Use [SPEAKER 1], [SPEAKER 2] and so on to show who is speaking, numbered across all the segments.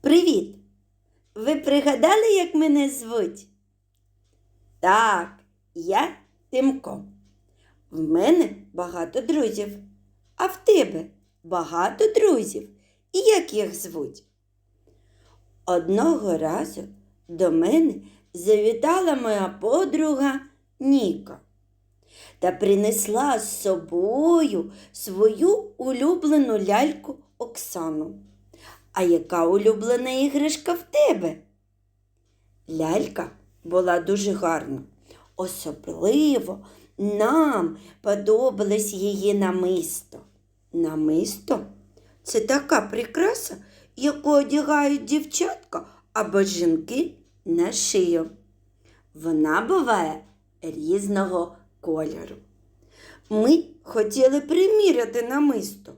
[SPEAKER 1] Привіт! Ви пригадали, як мене звуть? Так, я Тимко. В мене багато друзів. А в тебе багато друзів. І як їх звуть? Одного разу до мене завітала моя подруга Ніка та принесла з собою свою улюблену ляльку Оксану. А яка улюблена іграшка в тебе? Лялька була дуже гарна. Особливо нам подобалось її намисто. Намисто це така прикраса, яку одягають дівчатка або жінки на шию. Вона буває різного кольору. Ми хотіли приміряти намисто,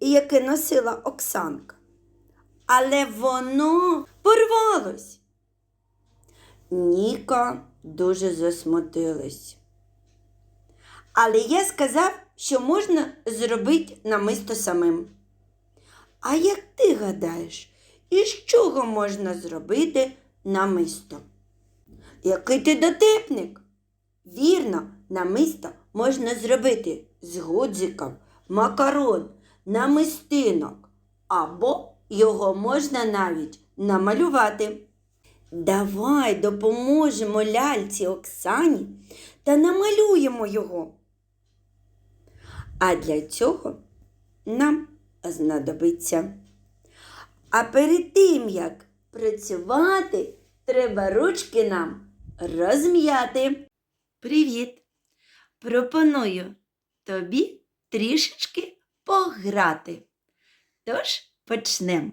[SPEAKER 1] яке носила Оксанка. Але воно порвалось. Ніка дуже засмутилась. Але я сказав, що можна зробити намисто самим. А як ти гадаєш, із чого можна зробити намисто? Який ти дотепник? Вірно, намисто можна зробити з гудзиків, макарон, намистинок, або його можна навіть намалювати. Давай допоможемо ляльці Оксані та намалюємо його. А для цього нам знадобиться. А перед тим, як працювати, треба ручки нам розм'яти. Привіт! Пропоную тобі трішечки пограти. Тож почнемо.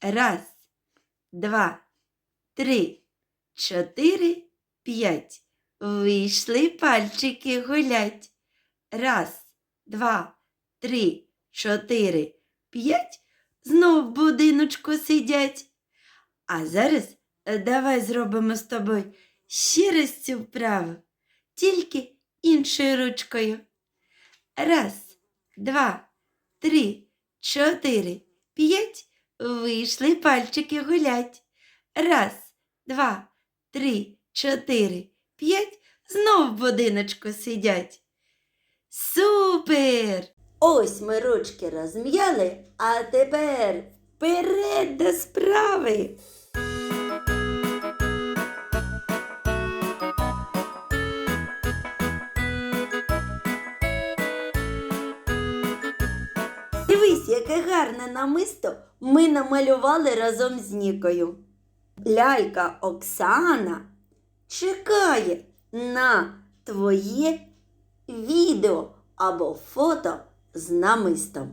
[SPEAKER 1] Раз, два, три, чотири, п'ять. Вийшли пальчики гулять. Раз, два, три, чотири, п'ять. Знов в будиночку сидять. А зараз давай зробимо з тобою ще цю вправу, тільки іншою ручкою. Раз, два, три, чотири, п'ять. Вийшли пальчики гулять. Раз, два, три, чотири, п'ять. Знов будиночку сидять. Супер! Ось ми ручки розм'яли, а тепер вперед до справи. Дивись, яке гарне намисто ми намалювали разом з Нікою. Лялька Оксана чекає на твоє відео або фото з намистом.